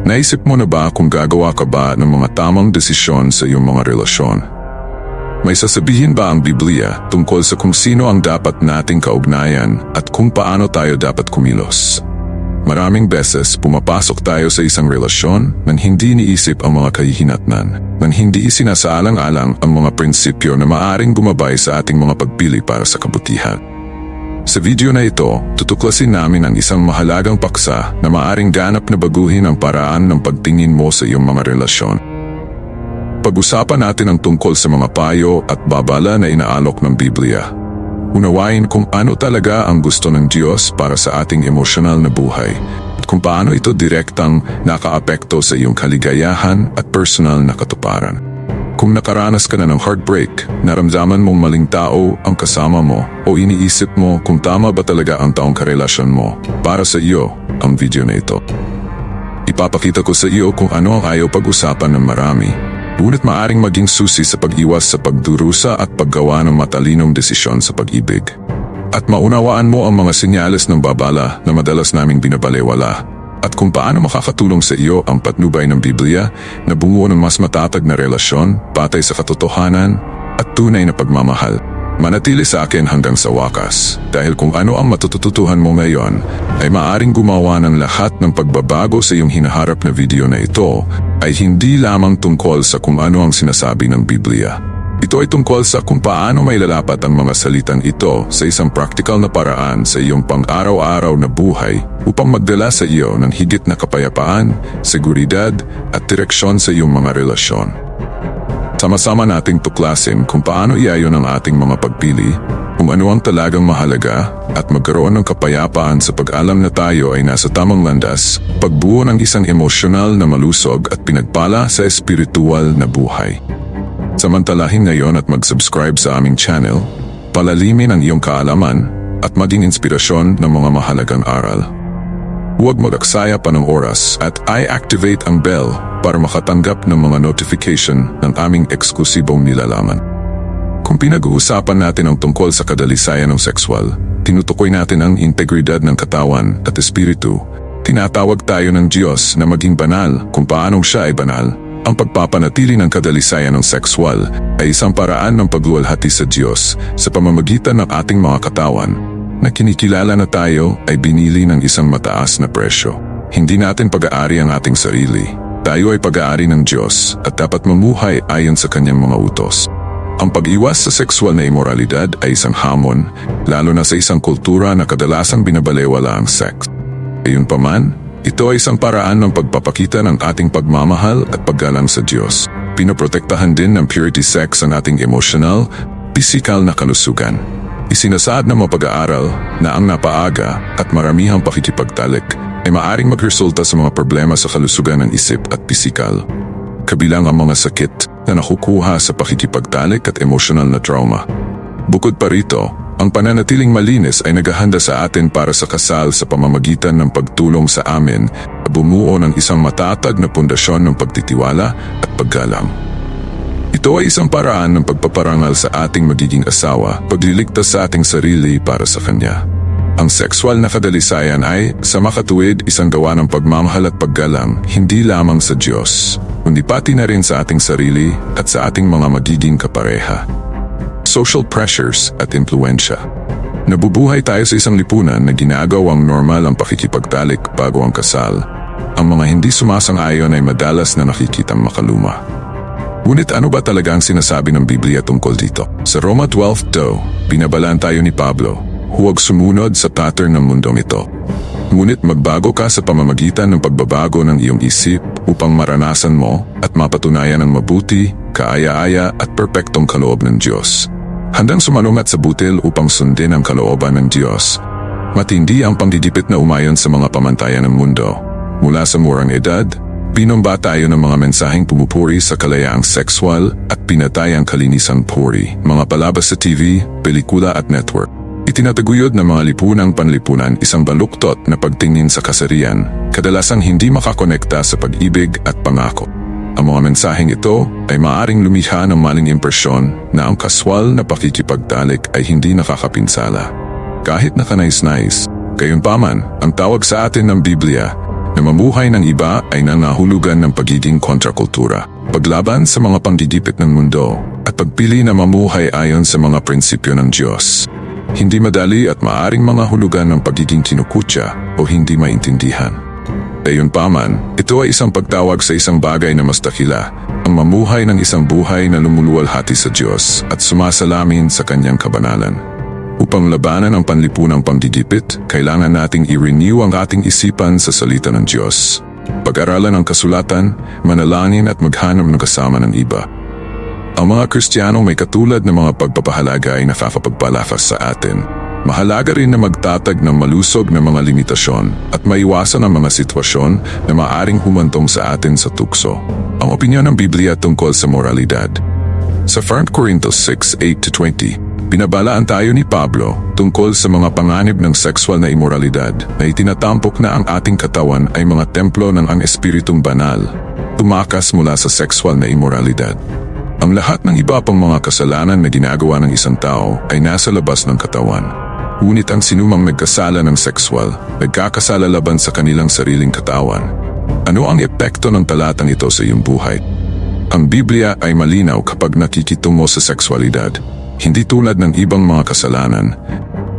Naisip mo na ba kung gagawa ka ba ng mga tamang desisyon sa iyong mga relasyon? May sasabihin ba ang Biblia tungkol sa kung sino ang dapat nating kaugnayan at kung paano tayo dapat kumilos? Maraming beses pumapasok tayo sa isang relasyon nang hindi iniisip ang mga kahihinatnan, nang hindi isinasaalang-alang ang mga prinsipyo na maaring gumabay sa ating mga pagpili para sa kabutihan. Sa video na ito, tutuklasin namin ang isang mahalagang paksa na maaring ganap na baguhin ang paraan ng pagtingin mo sa iyong mga relasyon. Pag-usapan natin ang tungkol sa mga payo at babala na inaalok ng Biblia. Unawain kung ano talaga ang gusto ng Diyos para sa ating emosyonal na buhay at kung paano ito direktang nakaapekto sa iyong kaligayahan at personal na katuparan. Kung nakaranas ka na ng heartbreak, naramdaman mong maling tao ang kasama mo o iniisip mo kung tama ba talaga ang taong karelasyon mo, para sa iyo ang video na ito. Ipapakita ko sa iyo kung ano ang ayaw pag-usapan ng marami. Ngunit maaring maging susi sa pag-iwas sa pagdurusa at paggawa ng matalinong desisyon sa pag-ibig. At maunawaan mo ang mga senyales ng babala na madalas naming binabalewala at kung paano makakatulong sa iyo ang patnubay ng Biblia na bumuo ng mas matatag na relasyon patay sa katotohanan at tunay na pagmamahal. Manatili sa akin hanggang sa wakas dahil kung ano ang matututuhan mo ngayon ay maaring gumawa ng lahat ng pagbabago sa iyong hinaharap na video na ito ay hindi lamang tungkol sa kung ano ang sinasabi ng Biblia. Ito ay tungkol sa kung paano may lalapat ang mga salitang ito sa isang praktikal na paraan sa iyong pang-araw-araw na buhay upang magdala sa iyo ng higit na kapayapaan, seguridad at direksyon sa iyong mga relasyon. Sama-sama nating tuklasin kung paano iayon ang ating mga pagpili, kung ano ang talagang mahalaga at magkaroon ng kapayapaan sa pag-alam na tayo ay nasa tamang landas, pagbuo ng isang emosyonal na malusog at pinagpala sa espiritual na buhay. Samantalahin ngayon at mag-subscribe sa aming channel, palalimin ang iyong kaalaman at maging inspirasyon ng mga mahalagang aral. Huwag mag-aksaya pa ng oras at i-activate ang bell para makatanggap ng mga notification ng aming eksklusibong nilalaman. Kung pinag-uusapan natin ang tungkol sa kadalisayan ng sexual, tinutukoy natin ang integridad ng katawan at espiritu. Tinatawag tayo ng Diyos na maging banal kung paanong siya ay banal. Ang pagpapanatili ng kadalisayan ng sexual ay isang paraan ng pagluwalhati sa Diyos sa pamamagitan ng ating mga katawan na kinikilala na tayo ay binili ng isang mataas na presyo. Hindi natin pag-aari ang ating sarili. Tayo ay pag-aari ng Diyos at dapat mamuhay ayon sa kanyang mga utos. Ang pag-iwas sa sexual na imoralidad ay isang hamon, lalo na sa isang kultura na kadalasang binabalewala ang sex. Gayunpaman, ito ay isang paraan ng pagpapakita ng ating pagmamahal at paggalang sa Diyos. Pinoprotektahan din ng purity sex ang ating emotional, pisikal na kalusugan. Isinasaad ng mga pag-aaral na ang napaaga at maramihang pakikipagtalik ay maaring magresulta sa mga problema sa kalusugan ng isip at pisikal. Kabilang ang mga sakit na nakukuha sa pakikipagtalik at emosyonal na trauma. Bukod pa rito, ang pananatiling malinis ay naghahanda sa atin para sa kasal sa pamamagitan ng pagtulong sa amin na bumuo ng isang matatag na pundasyon ng pagtitiwala at paggalang. Ito ay isang paraan ng pagpaparangal sa ating magiging asawa, pagliligtas sa ating sarili para sa kanya. Ang sexual na kadalisayan ay, sa makatuwid, isang gawa ng pagmamahal at paggalang, hindi lamang sa Diyos, kundi pati na rin sa ating sarili at sa ating mga magiging kapareha. Social pressures at impluensya. Nabubuhay tayo sa isang lipunan na ginagawang normal ang pakikipagtalik bago ang kasal. Ang mga hindi sumasang-ayon ay madalas na nakikitang makaluma. Ngunit ano ba talaga ang sinasabi ng Biblia tungkol dito? Sa Roma 12.2, binabalaan tayo ni Pablo, huwag sumunod sa pattern ng mundong ito. Ngunit magbago ka sa pamamagitan ng pagbabago ng iyong isip upang maranasan mo at mapatunayan ang mabuti, kaaya-aya at perpektong kaloob ng Diyos. Handang sumalungat sa butil upang sundin ang kalooban ng Diyos. Matindi ang panggigipit na umayon sa mga pamantayan ng mundo. Mula sa murang edad, Binomba tayo ng mga mensaheng pumupuri sa kalayaang sexual at pinatay ang kalinisang puri, mga palabas sa TV, pelikula at network. Itinataguyod ng mga lipunang panlipunan isang baluktot na pagtingin sa kasarian, kadalasang hindi makakonekta sa pag-ibig at pangako. Ang mga mensaheng ito ay maaring lumikha ng maling impresyon na ang kaswal na pakikipagtalik ay hindi nakakapinsala. Kahit na kanais-nais, gayunpaman, ang tawag sa atin ng Biblia na mamuhay ng iba ay nangahulugan ng pagiging kontrakultura, paglaban sa mga panggigipit ng mundo, at pagpili na mamuhay ayon sa mga prinsipyo ng Diyos. Hindi madali at maaring mga hulugan ng pagiging kinukutya o hindi maintindihan. Gayunpaman, ito ay isang pagtawag sa isang bagay na mas dakila, ang mamuhay ng isang buhay na lumuluwalhati sa Diyos at sumasalamin sa kanyang kabanalan. Upang labanan ang panlipunang panggigipit, kailangan nating i-renew ang ating isipan sa salita ng Diyos. Pag-aralan ang kasulatan, manalangin at maghanap ng kasama ng iba. Ang mga Kristiyano may katulad ng mga pagpapahalaga ay nakakapagpalakas sa atin. Mahalaga rin na magtatag ng malusog na mga limitasyon at maiwasan ang mga sitwasyon na maaring humantong sa atin sa tukso. Ang opinyon ng Biblia tungkol sa moralidad. Sa 1 Corinthians 6:8-20, binabalaan tayo ni Pablo tungkol sa mga panganib ng sexual na imoralidad na itinatampok na ang ating katawan ay mga templo ng ang espiritong banal, tumakas mula sa sexual na imoralidad. Ang lahat ng iba pang mga kasalanan na ginagawa ng isang tao ay nasa labas ng katawan. Ngunit ang sinumang nagkasala ng sexual, nagkakasala laban sa kanilang sariling katawan. Ano ang epekto ng talatang ito sa iyong buhay? Ang Biblia ay malinaw kapag nakikitungo sa sexualidad. Hindi tulad ng ibang mga kasalanan.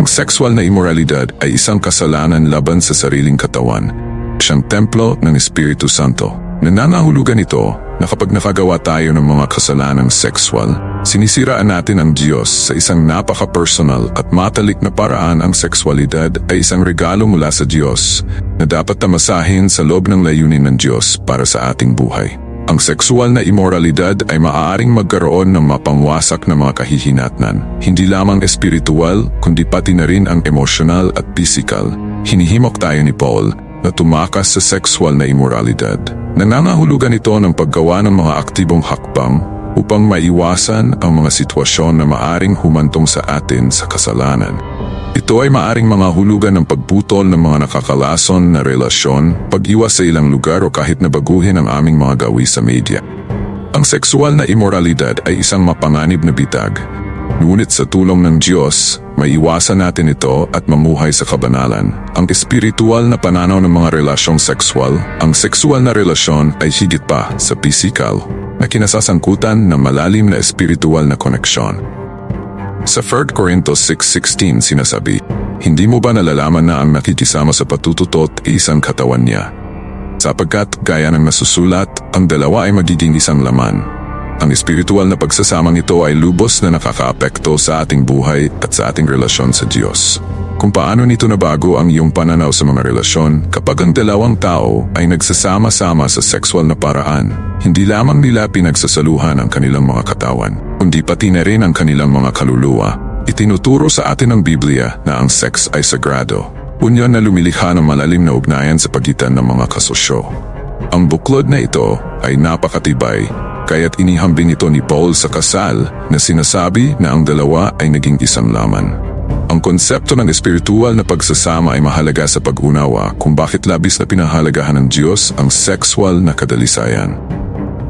Ang sexual na immoralidad ay isang kasalanan laban sa sariling katawan. Siyang templo ng Espiritu Santo. Nananahulugan ito na kapag nakagawa tayo ng mga kasalanang sexual, sinisiraan natin ang Diyos sa isang napaka-personal at matalik na paraan ang sexualidad ay isang regalo mula sa Diyos na dapat tamasahin sa loob ng layunin ng Diyos para sa ating buhay. Ang sexual na immoralidad ay maaaring magkaroon ng mapangwasak na mga kahihinatnan, hindi lamang espiritual kundi pati na rin ang emosyonal at physical. Hinihimok tayo ni Paul na tumakas sa sexual na immoralidad. Nanangahulugan ito ng paggawa ng mga aktibong hakbang upang maiwasan ang mga sitwasyon na maaring humantong sa atin sa kasalanan. Ito ay maaring mga hulugan ng pagputol ng mga nakakalason na relasyon, pag-iwas sa ilang lugar o kahit na baguhin ang aming mga gawi sa media. Ang sexual na immoralidad ay isang mapanganib na bitag Ngunit sa tulong ng Diyos, maiwasan natin ito at mamuhay sa kabanalan. Ang espiritual na pananaw ng mga relasyong sexual, ang sexual na relasyon ay higit pa sa physical na kinasasangkutan ng malalim na espiritual na koneksyon. Sa 1 Corinthians 6.16 sinasabi, Hindi mo ba nalalaman na ang nakikisama sa patututot ay isang katawan niya? Sapagkat gaya ng nasusulat, ang dalawa ay magiging isang laman. Ang espiritual na pagsasamang ito ay lubos na nakakaapekto sa ating buhay at sa ating relasyon sa Diyos. Kung paano nito nabago ang iyong pananaw sa mga relasyon kapag ang dalawang tao ay nagsasama-sama sa sexual na paraan, hindi lamang nila pinagsasaluhan ang kanilang mga katawan, kundi pati na rin ang kanilang mga kaluluwa. Itinuturo sa atin ng Biblia na ang sex ay sagrado, unyon na lumilikha ng malalim na ugnayan sa pagitan ng mga kasosyo. Ang buklod na ito ay napakatibay kaya't inihambing ito ni Paul sa kasal na sinasabi na ang dalawa ay naging isang laman. Ang konsepto ng espiritual na pagsasama ay mahalaga sa pag-unawa kung bakit labis na pinahalagahan ng Diyos ang sexual na kadalisayan.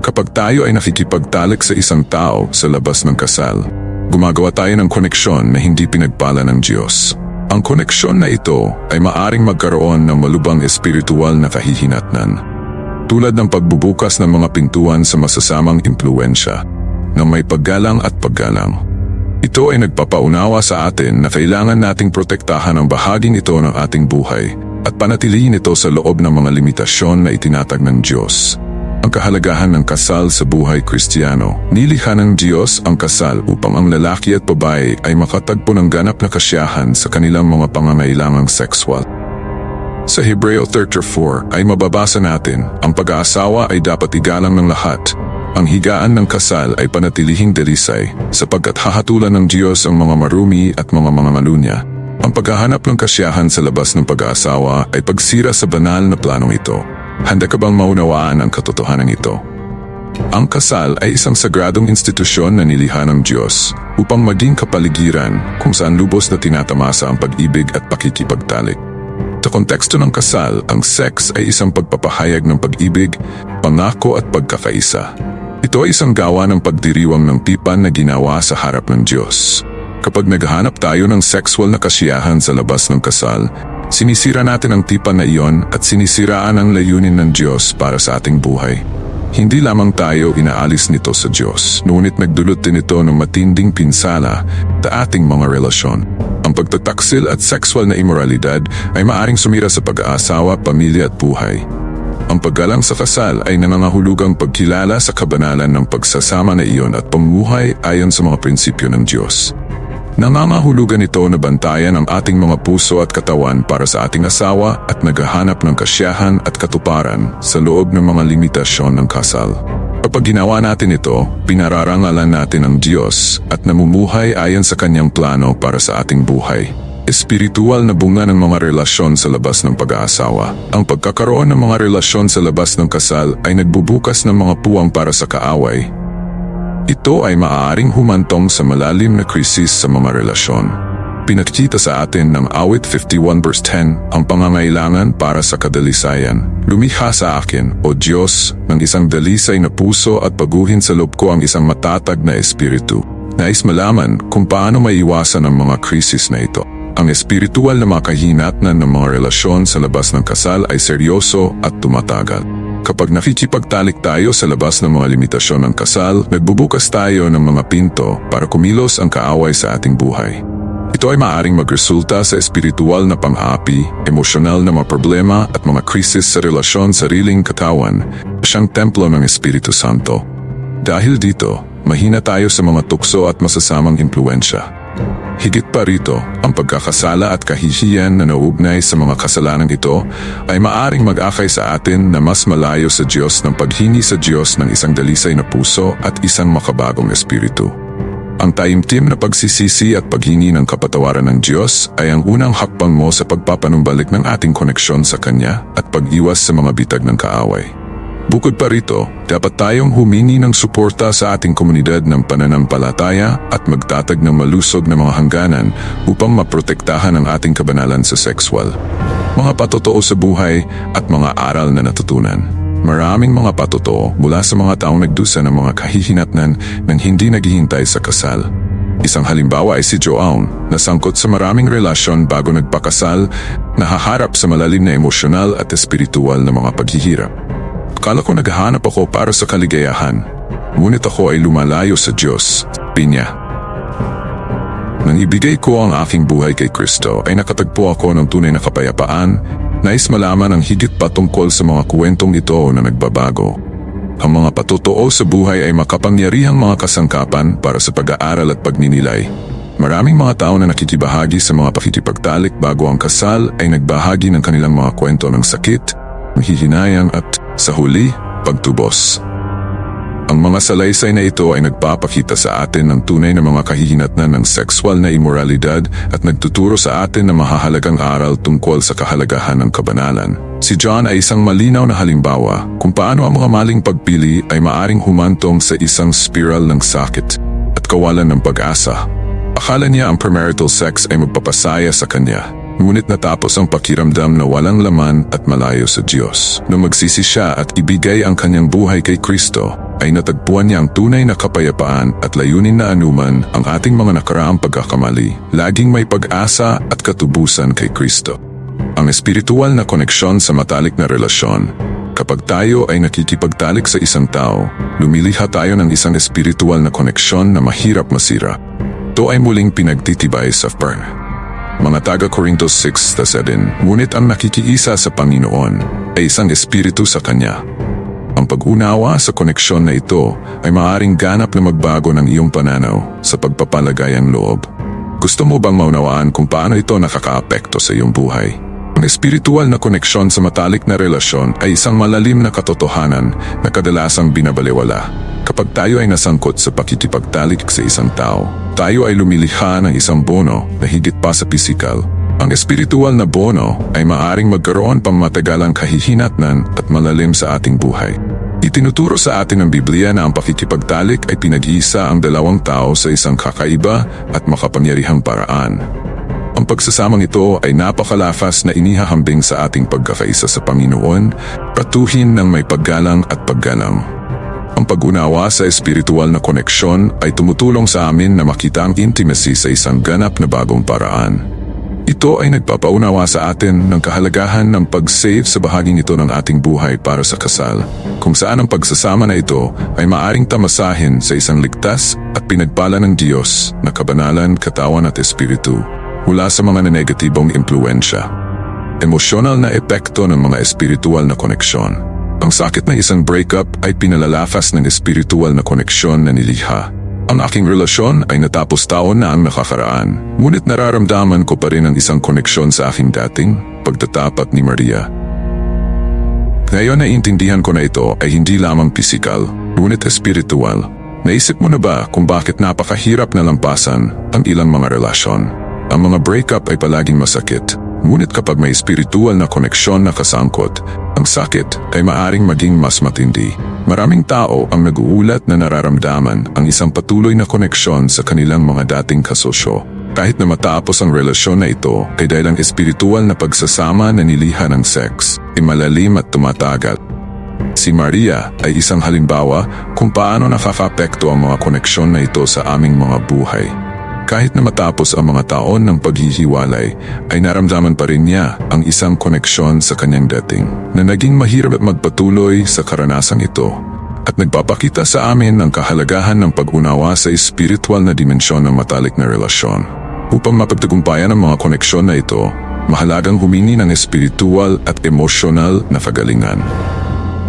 Kapag tayo ay nakikipagtalik sa isang tao sa labas ng kasal, gumagawa tayo ng koneksyon na hindi pinagpala ng Diyos. Ang koneksyon na ito ay maaring magkaroon ng malubang espiritual na kahihinatnan tulad ng pagbubukas ng mga pintuan sa masasamang impluensya na may paggalang at paggalang. Ito ay nagpapaunawa sa atin na kailangan nating protektahan ang bahaging ito ng ating buhay at panatilihin ito sa loob ng mga limitasyon na itinatag ng Diyos. Ang kahalagahan ng kasal sa buhay kristyano, nilikha ng Diyos ang kasal upang ang lalaki at babae ay makatagpo ng ganap na kasiyahan sa kanilang mga pangangailangang sexual. Sa Hebreo 34 ay mababasa natin, ang pag-aasawa ay dapat igalang ng lahat. Ang higaan ng kasal ay panatilihing delisay sapagkat hahatulan ng Diyos ang mga marumi at mga mga malunya. Ang paghahanap ng kasiyahan sa labas ng pag-aasawa ay pagsira sa banal na planong ito. Handa ka bang maunawaan ang katotohanan ito? Ang kasal ay isang sagradong institusyon na nilihan ng Diyos upang maging kapaligiran kung saan lubos na tinatamasa ang pag-ibig at pakikipagtalik. Sa konteksto ng kasal, ang sex ay isang pagpapahayag ng pag-ibig, pangako at pagkakaisa. Ito ay isang gawa ng pagdiriwang ng tipan na ginawa sa harap ng Diyos. Kapag naghahanap tayo ng sexual na kasiyahan sa labas ng kasal, Sinisira natin ang tipan na iyon at sinisiraan ang layunin ng Diyos para sa ating buhay. Hindi lamang tayo inaalis nito sa Diyos, ngunit nagdulot din ito ng matinding pinsala sa ating mga relasyon. Ang pagtataksil at sexual na immoralidad ay maaring sumira sa pag-aasawa, pamilya at buhay. Ang paggalang sa kasal ay nangangahulugang pagkilala sa kabanalan ng pagsasama na iyon at pamumuhay ayon sa mga prinsipyo ng Diyos. Nangangahulugan ito na bantayan ang ating mga puso at katawan para sa ating asawa at naghahanap ng kasyahan at katuparan sa loob ng mga limitasyon ng kasal. Kapag ginawa natin ito, pinararangalan natin ang Diyos at namumuhay ayon sa kanyang plano para sa ating buhay. Espiritual na bunga ng mga relasyon sa labas ng pag-aasawa. Ang pagkakaroon ng mga relasyon sa labas ng kasal ay nagbubukas ng mga puwang para sa kaaway. Ito ay maaaring humantong sa malalim na krisis sa mga relasyon. Pinakita sa atin ng awit 51 verse 10 ang pangangailangan para sa kadalisayan. Lumikha sa akin, O Diyos, ng isang dalisay na puso at paguhin sa loob ko ang isang matatag na espiritu. Nais malaman kung paano maiwasan ang mga krisis na ito. Ang espiritual na makahinatnan ng mga relasyon sa labas ng kasal ay seryoso at tumatagal. Kapag nakikipagtalik tayo sa labas ng mga limitasyon ng kasal, nagbubukas tayo ng mga pinto para kumilos ang kaaway sa ating buhay. Ito ay maaaring magresulta sa espiritual na pang-api, emosyonal na mga problema at mga krisis sa relasyon sariling katawan, siyang templo ng Espiritu Santo. Dahil dito, mahina tayo sa mga tukso at masasamang impluensya. Higit pa rito, ang pagkakasala at kahihiyan na nauugnay sa mga kasalanan ito ay maaring mag-akay sa atin na mas malayo sa Diyos ng paghingi sa Diyos ng isang dalisay na puso at isang makabagong espiritu. Ang taimtim na pagsisisi at paghingi ng kapatawaran ng Diyos ay ang unang hakbang mo sa pagpapanumbalik ng ating koneksyon sa Kanya at pag-iwas sa mga bitag ng kaaway. Bukod pa rito, dapat tayong humingi ng suporta sa ating komunidad ng pananampalataya at magtatag ng malusog na mga hangganan upang maprotektahan ang ating kabanalan sa sexual. Mga patotoo sa buhay at mga aral na natutunan. Maraming mga patotoo mula sa mga taong nagdusa ng mga kahihinatnan ng hindi naghihintay sa kasal. Isang halimbawa ay si Joan, na sangkot sa maraming relasyon bago nagpakasal, nahaharap sa malalim na emosyonal at espiritual na mga paghihirap. Akala ko naghahanap ako para sa kaligayahan. Ngunit ako ay lumalayo sa Diyos, pinya. Nang ibigay ko ang aking buhay kay Kristo ay nakatagpo ako ng tunay na kapayapaan, nais malaman ang higit pa tungkol sa mga kwentong ito na nagbabago. Ang mga patotoo sa buhay ay makapangyarihang mga kasangkapan para sa pag-aaral at pagninilay. Maraming mga tao na nakikibahagi sa mga pakikipagtalik bago ang kasal ay nagbahagi ng kanilang mga kwento ng sakit, hihinayang at, sa huli, pagtubos. Ang mga salaysay na ito ay nagpapakita sa atin ng tunay na mga kahihinatnan ng sexual na immoralidad at nagtuturo sa atin ng mahahalagang aral tungkol sa kahalagahan ng kabanalan. Si John ay isang malinaw na halimbawa kung paano ang mga maling pagpili ay maaring humantong sa isang spiral ng sakit at kawalan ng pag-asa. Akala niya ang premarital sex ay magpapasaya sa kanya. Ngunit natapos ang pakiramdam na walang laman at malayo sa Diyos. Nung magsisi siya at ibigay ang kanyang buhay kay Kristo, ay natagpuan niya ang tunay na kapayapaan at layunin na anuman ang ating mga nakaraang pagkakamali. Laging may pag-asa at katubusan kay Kristo. Ang espiritual na koneksyon sa matalik na relasyon. Kapag tayo ay nakikipagtalik sa isang tao, lumiliha tayo ng isang espiritual na koneksyon na mahirap masira. Ito ay muling pinagtitibay sa Fern. Mga taga Corinthos 6.7 Ngunit ang nakikiisa sa Panginoon ay isang espiritu sa Kanya. Ang pag-unawa sa koneksyon na ito ay maaring ganap na magbago ng iyong pananaw sa pagpapalagayang loob. Gusto mo bang maunawaan kung paano ito nakakaapekto sa iyong buhay? Ang espiritual na koneksyon sa matalik na relasyon ay isang malalim na katotohanan na kadalasang binabaliwala. Kapag tayo ay nasangkot sa pakikipagtalik sa isang tao, tayo ay lumilikha ng isang bono na higit pa sa pisikal. Ang espiritual na bono ay maaring magkaroon pang matagalang kahihinatnan at malalim sa ating buhay. Itinuturo sa atin ng Biblia na ang pakikipagtalik ay pinag-iisa ang dalawang tao sa isang kakaiba at makapangyarihang paraan. Ang pagsasamang ito ay napakalafas na inihahambing sa ating pagkakaisa sa Panginoon, patuhin ng may paggalang at paggalang. Ang pag-unawa sa espiritual na koneksyon ay tumutulong sa amin na makita ang intimacy sa isang ganap na bagong paraan. Ito ay nagpapaunawa sa atin ng kahalagahan ng pag-save sa bahaging ito ng ating buhay para sa kasal, kung saan ang pagsasama na ito ay maaring tamasahin sa isang ligtas at pinagpala ng Diyos na kabanalan, katawan at espiritu mula sa mga negatibong impluensya. Emosyonal na epekto ng mga espiritual na koneksyon. Ang sakit ng isang breakup ay pinalalafas ng espiritual na koneksyon na nilikha. Ang aking relasyon ay natapos taon na ang nakakaraan, ngunit nararamdaman ko pa rin ang isang koneksyon sa aking dating pagtatapat ni Maria. Ngayon na intindihan ko na ito ay hindi lamang pisikal, ngunit espiritual. Naisip mo na ba kung bakit napakahirap na lampasan ang ilang mga relasyon? Ang mga breakup ay palaging masakit, ngunit kapag may espiritual na koneksyon na kasangkot, ang sakit ay maaring maging mas matindi. Maraming tao ang naguulat na nararamdaman ang isang patuloy na koneksyon sa kanilang mga dating kasosyo. Kahit na matapos ang relasyon na ito ay dahil ang espiritual na pagsasama na niliha ng sex ay malalim at tumatagal. Si Maria ay isang halimbawa kung paano nakakapekto ang mga koneksyon na ito sa aming mga buhay. Kahit na matapos ang mga taon ng paghihiwalay, ay naramdaman pa rin niya ang isang koneksyon sa kanyang dating na naging mahirap at magpatuloy sa karanasang ito at nagpapakita sa amin ng kahalagahan ng pag-unawa sa espiritual na dimensyon ng matalik na relasyon. Upang mapagtagumpayan ang mga koneksyon na ito, mahalagang humini ng espiritual at emosyonal na kagalingan.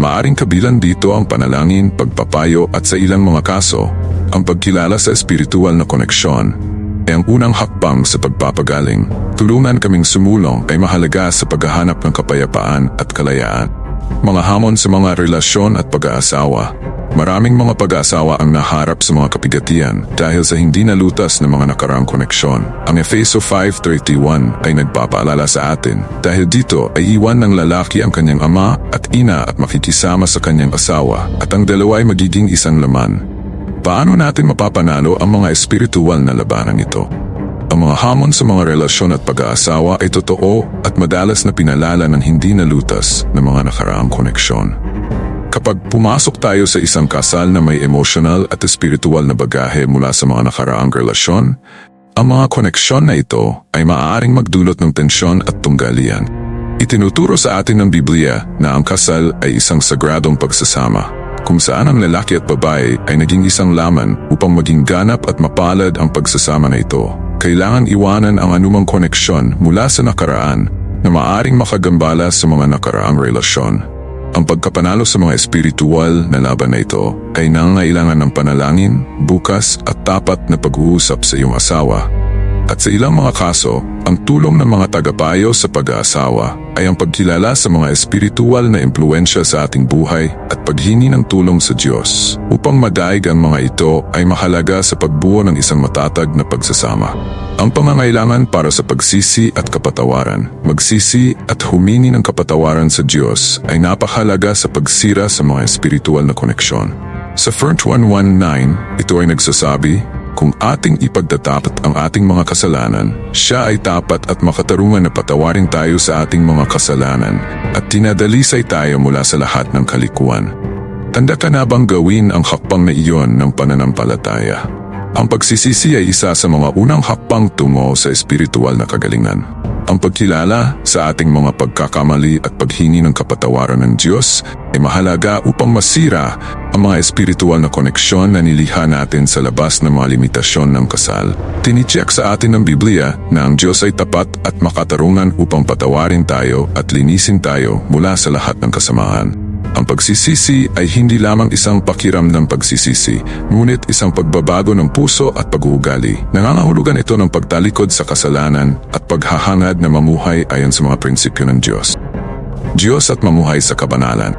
Maaring kabilan dito ang panalangin, pagpapayo at sa ilang mga kaso, ang pagkilala sa espiritual na koneksyon ay ang unang hakbang sa pagpapagaling. Tulungan kaming sumulong ay mahalaga sa paghahanap ng kapayapaan at kalayaan. Mga hamon sa mga relasyon at pag-aasawa. Maraming mga pag-aasawa ang naharap sa mga kapigatian dahil sa hindi nalutas ng mga nakaraang koneksyon. Ang Efeso 5.31 ay nagpapaalala sa atin dahil dito ay iwan ng lalaki ang kanyang ama at ina at makikisama sa kanyang asawa at ang dalawa ay magiging isang laman. Paano natin mapapanalo ang mga espiritual na labanang ito? Ang mga hamon sa mga relasyon at pag-aasawa ay totoo at madalas na pinalala ng hindi nalutas ng mga nakaraang koneksyon. Kapag pumasok tayo sa isang kasal na may emotional at espiritual na bagahe mula sa mga nakaraang relasyon, ang mga koneksyon na ito ay maaaring magdulot ng tensyon at tunggalian. Itinuturo sa atin ng Biblia na ang kasal ay isang sagradong pagsasama, kung saan ang lalaki at babae ay naging isang laman upang maging ganap at mapalad ang pagsasama na ito. Kailangan iwanan ang anumang koneksyon mula sa nakaraan na maaring makagambala sa mga nakaraang relasyon. Ang pagkapanalo sa mga espiritual na laban na ito ay nangangailangan ng panalangin, bukas at tapat na pag-uusap sa iyong asawa. At sa ilang mga kaso, ang tulong ng mga tagapayo sa pag-aasawa ay ang pagkilala sa mga espiritual na impluensya sa ating buhay at paghingi ng tulong sa Diyos. Upang madaig ang mga ito ay mahalaga sa pagbuo ng isang matatag na pagsasama. Ang pangangailangan para sa pagsisi at kapatawaran, magsisi at humini ng kapatawaran sa Diyos ay napakahalaga sa pagsira sa mga espiritual na koneksyon. Sa 1 1.19, ito ay nagsasabi, kung ating ipagtatapat ang ating mga kasalanan, siya ay tapat at makatarungan na patawarin tayo sa ating mga kasalanan at tinadalisay tayo mula sa lahat ng kalikuan. Tanda ka na bang gawin ang hakbang na iyon ng pananampalataya? Ang pagsisisi ay isa sa mga unang hakbang tungo sa espiritual na kagalingan. Ang pagkilala sa ating mga pagkakamali at paghingi ng kapatawaran ng Diyos ay mahalaga upang masira ang mga espiritual na koneksyon na nilikha natin sa labas ng mga limitasyon ng kasal. Tinicheck sa atin ng Biblia na ang Diyos ay tapat at makatarungan upang patawarin tayo at linisin tayo mula sa lahat ng kasamaan. Ang pagsisisi ay hindi lamang isang pakiram ng pagsisisi, ngunit isang pagbabago ng puso at pag-uugali. Nangangahulugan ito ng pagtalikod sa kasalanan at paghahangad na mamuhay ayon sa mga prinsipyo ng Diyos. Diyos at mamuhay sa kabanalan.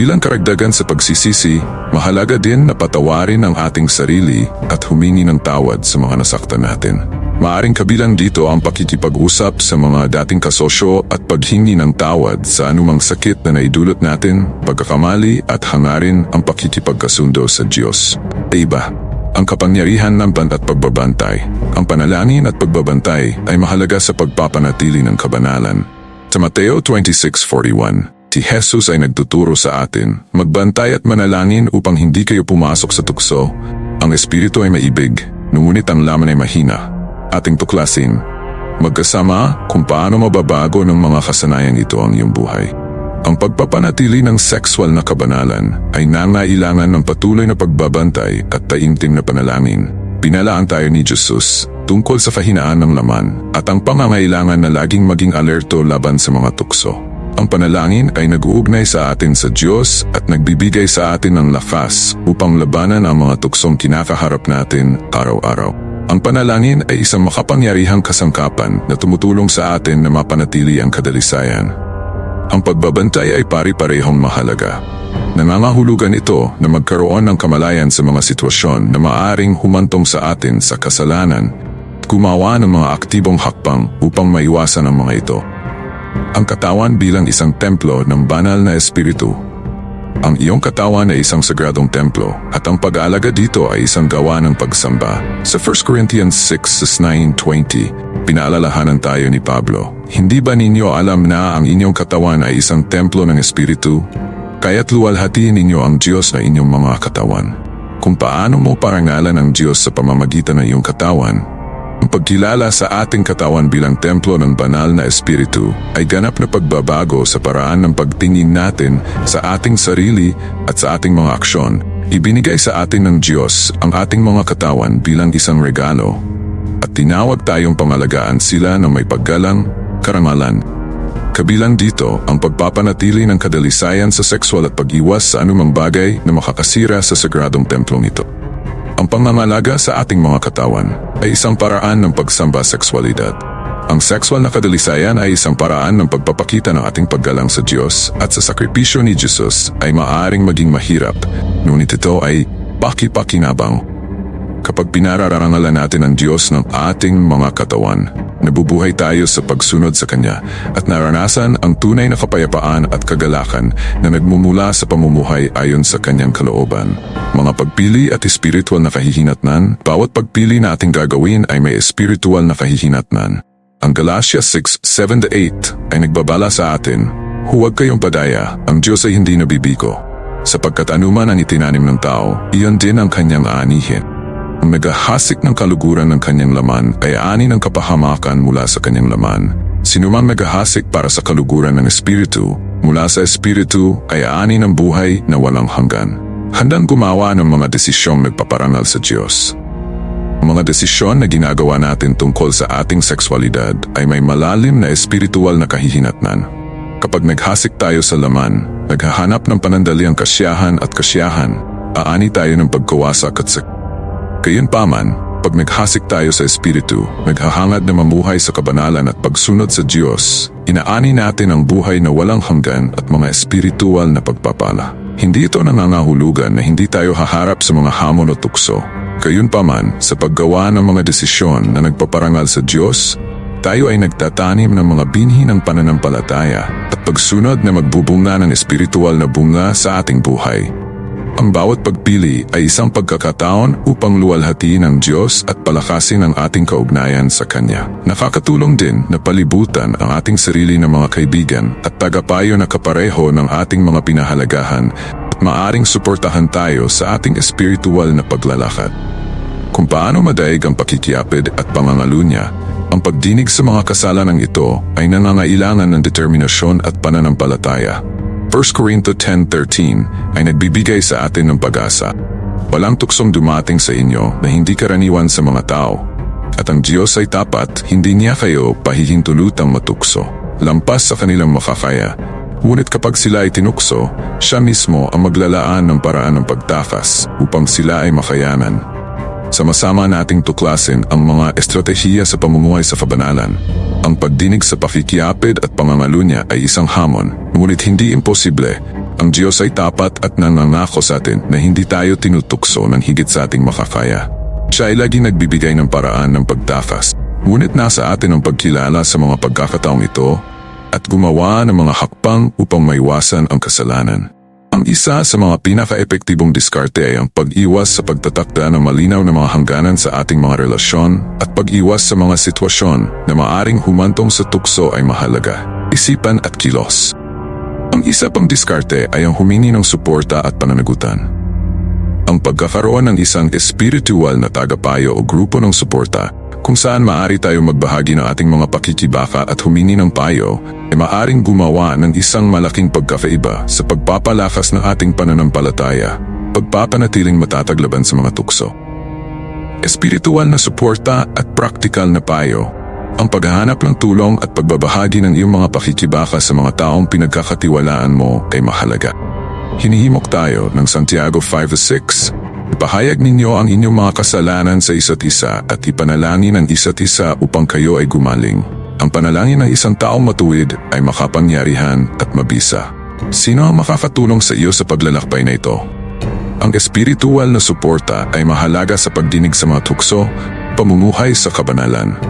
Bilang karagdagan sa pagsisisi, mahalaga din na patawarin ang ating sarili at humingi ng tawad sa mga nasaktan natin. Maaring kabilang dito ang pakikipag-usap sa mga dating kasosyo at paghingi ng tawad sa anumang sakit na naidulot natin, pagkakamali at hangarin ang pakikipagkasundo sa Diyos. Iba, ang kapangyarihan ng ban at pagbabantay. Ang panalangin at pagbabantay ay mahalaga sa pagpapanatili ng kabanalan. Sa Mateo 26.41, Si Jesus ay nagtuturo sa atin, magbantay at manalangin upang hindi kayo pumasok sa tukso. Ang espiritu ay maibig, ngunit ang laman ay mahina. Ating tuklasin, magkasama kung paano mababago ng mga kasanayan ito ang iyong buhay. Ang pagpapanatili ng sexual na kabanalan ay nangailangan ng patuloy na pagbabantay at taimtim na panalangin. Pinalaan tayo ni Jesus tungkol sa kahinaan ng laman at ang pangangailangan na laging maging alerto laban sa mga tukso. Ang panalangin ay nag-uugnay sa atin sa Diyos at nagbibigay sa atin ng lakas upang labanan ang mga tuksong kinakaharap natin araw-araw. Ang panalangin ay isang makapangyarihang kasangkapan na tumutulong sa atin na mapanatili ang kadalisayan. Ang pagbabantay ay pari-parehong mahalaga. Nangangahulugan ito na magkaroon ng kamalayan sa mga sitwasyon na maaring humantong sa atin sa kasalanan gumawa ng mga aktibong hakbang upang maiwasan ang mga ito. Ang katawan bilang isang templo ng banal na espiritu. Ang iyong katawan ay isang sagradong templo at ang pag-aalaga dito ay isang gawa ng pagsamba. Sa 1 Corinthians 6:9-20, pinaalalahanan tayo ni Pablo, Hindi ba ninyo alam na ang inyong katawan ay isang templo ng espiritu? Kaya't luwalhatiin ninyo ang Diyos na inyong mga katawan. Kung paano mo parangalan ang Diyos sa pamamagitan ng iyong katawan, ang pagkilala sa ating katawan bilang templo ng banal na espiritu ay ganap na pagbabago sa paraan ng pagtingin natin sa ating sarili at sa ating mga aksyon. Ibinigay sa atin ng Diyos ang ating mga katawan bilang isang regalo at tinawag tayong pangalagaan sila ng may paggalang, karangalan. Kabilang dito ang pagpapanatili ng kadalisayan sa sexual at pag-iwas sa anumang bagay na makakasira sa sagradong templong ito. Ang pangangalaga sa ating mga katawan ay isang paraan ng pagsamba sexualidad. Ang sexual na kadalisayan ay isang paraan ng pagpapakita ng ating paggalang sa Diyos at sa sakripisyo ni Jesus ay maaaring maging mahirap, ngunit ito ay paki-pakinabang. Kapag pinararangalan natin ang Diyos ng ating mga katawan, nabubuhay tayo sa pagsunod sa Kanya at naranasan ang tunay na kapayapaan at kagalakan na nagmumula sa pamumuhay ayon sa Kanyang kalooban. Mga pagpili at espiritual na kahihinatnan, bawat pagpili na ating gagawin ay may espiritual na kahihinatnan. Ang Galatia 6:7-8 ay nagbabala sa atin, Huwag kayong padaya, ang Diyos ay hindi nabibigo. Sapagkat anuman ang itinanim ng tao, iyon din ang kanyang aanihin. Ang naghahasik ng kaluguran ng kanyang laman ay ani ng kapahamakan mula sa kanyang laman. Sinumang naghahasik para sa kaluguran ng Espiritu, mula sa Espiritu ay ani ng buhay na walang hanggan. Handang gumawa ng mga desisyong nagpaparangal sa Diyos. Mga desisyon na ginagawa natin tungkol sa ating sexualidad ay may malalim na espiritual na kahihinatnan. Kapag naghasik tayo sa laman, naghahanap ng panandaliang kasyahan at kasyahan, aani tayo ng pagkawasak at sakit. Gayunpaman, pag naghasik tayo sa Espiritu, naghahangad na mamuhay sa kabanalan at pagsunod sa Diyos, inaani natin ang buhay na walang hanggan at mga espiritual na pagpapala. Hindi ito nangangahulugan na hindi tayo haharap sa mga hamon o tukso. Gayunpaman, sa paggawa ng mga desisyon na nagpaparangal sa Diyos, tayo ay nagtatanim ng mga binhi ng pananampalataya at pagsunod na magbubunga ng espiritual na bunga sa ating buhay. Ang bawat pagpili ay isang pagkakataon upang luwalhatiin ang Diyos at palakasin ang ating kaugnayan sa Kanya. Nakakatulong din na palibutan ang ating sarili ng mga kaibigan at tagapayo na kapareho ng ating mga pinahalagahan at maaring suportahan tayo sa ating espiritual na paglalakad. Kung paano madaig ang pakikiapid at pangangalunya, ang pagdinig sa mga kasalanang ito ay nangangailangan ng determinasyon at pananampalataya. 1 Corinto 10.13 ay nagbibigay sa atin ng pag-asa. Walang tuksong dumating sa inyo na hindi karaniwan sa mga tao. At ang Diyos ay tapat, hindi niya kayo pahihintulutang matukso. Lampas sa kanilang makakaya. Ngunit kapag sila ay tinukso, siya mismo ang maglalaan ng paraan ng pagtakas upang sila ay makayanan. Sama-sama nating tuklasin ang mga estratehiya sa pamumuhay sa kabanalan. Ang pagdinig sa pakikiapid at pangangalunya ay isang hamon, ngunit hindi imposible. Ang Diyos ay tapat at nangangako sa atin na hindi tayo tinutukso ng higit sa ating makakaya. Siya ay laging nagbibigay ng paraan ng pagtakas. Ngunit nasa atin ang pagkilala sa mga pagkakataong ito at gumawa ng mga hakbang upang maiwasan ang kasalanan. Ang isa sa mga pinaka-epektibong diskarte ay ang pag-iwas sa pagtatakda ng malinaw na mga hangganan sa ating mga relasyon at pag-iwas sa mga sitwasyon na maaring humantong sa tukso ay mahalaga, isipan at kilos. Ang isa pang diskarte ay ang humingi ng suporta at pananagutan. Ang pagkakaroon ng isang espiritual na tagapayo o grupo ng suporta kung saan maari tayo magbahagi ng ating mga pakikibaka at humingi ng payo, ay maaring gumawa ng isang malaking pagkakaiba sa pagpapalakas ng ating pananampalataya, pagpapanatiling matatag laban sa mga tukso. Espiritual na suporta at praktikal na payo. Ang paghahanap ng tulong at pagbabahagi ng iyong mga pakikibaka sa mga taong pinagkakatiwalaan mo ay mahalaga. Hinihimok tayo ng Santiago 5.6 Ipahayag ninyo ang inyong mga kasalanan sa isa't isa at ipanalangin ang isa't isa upang kayo ay gumaling. Ang panalangin ng isang taong matuwid ay makapangyarihan at mabisa. Sino ang makakatulong sa iyo sa paglalakbay na ito? Ang espiritual na suporta ay mahalaga sa pagdinig sa mga tukso, pamumuhay sa kabanalan.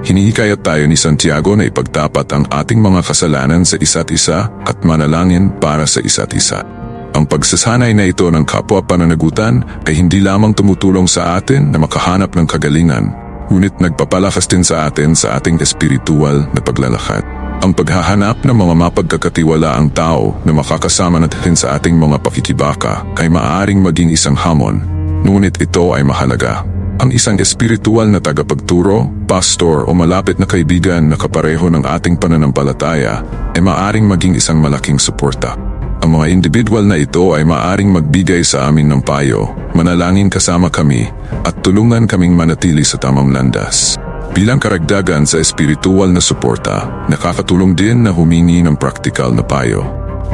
Hinihikayat tayo ni Santiago na ipagtapat ang ating mga kasalanan sa isa't isa at manalangin para sa isa't isa. Ang pagsasanay na ito ng kapwa pananagutan ay hindi lamang tumutulong sa atin na makahanap ng kagalingan, ngunit nagpapalakas din sa atin sa ating espiritual na paglalakad. Ang paghahanap ng mga mapagkakatiwalaang tao na makakasama natin sa ating mga pakikibaka ay maaaring maging isang hamon, ngunit ito ay mahalaga. Ang isang espiritual na tagapagturo, pastor o malapit na kaibigan na kapareho ng ating pananampalataya ay maaring maging isang malaking suporta. Ang mga individual na ito ay maaring magbigay sa amin ng payo, manalangin kasama kami, at tulungan kaming manatili sa tamang landas. Bilang karagdagan sa espiritual na suporta, nakakatulong din na humingi ng praktikal na payo.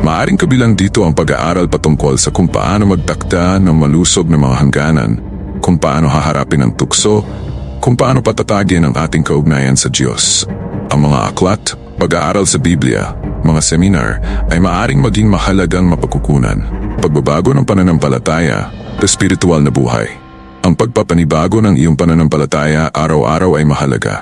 Maaring kabilang dito ang pag-aaral patungkol sa kung paano magtakda ng malusog na mga hangganan, kung paano haharapin ang tukso, kung paano patatagin ang ating kaugnayan sa Diyos. Ang mga aklat, pag-aaral sa Biblia, mga seminar ay maaring maging mahalagang mapagkukunan. Pagbabago ng pananampalataya, espiritual na buhay. Ang pagpapanibago ng iyong pananampalataya araw-araw ay mahalaga.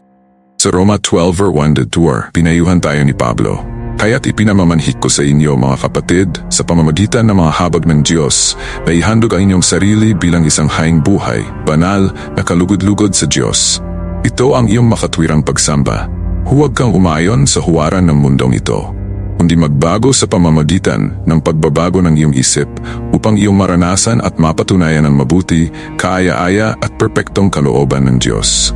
Sa Roma 12 ver 1 2 pinayuhan tayo ni Pablo. Kaya't ipinamamanhik ko sa inyo mga kapatid sa pamamagitan ng mga habag ng Diyos na ihandog ang inyong sarili bilang isang haing buhay, banal na kalugod-lugod sa Diyos. Ito ang iyong makatwirang pagsamba. Huwag kang umayon sa huwaran ng mundong ito kundi magbago sa pamamagitan ng pagbabago ng iyong isip upang iyong maranasan at mapatunayan ang mabuti, kaaya-aya at perpektong kalooban ng Diyos.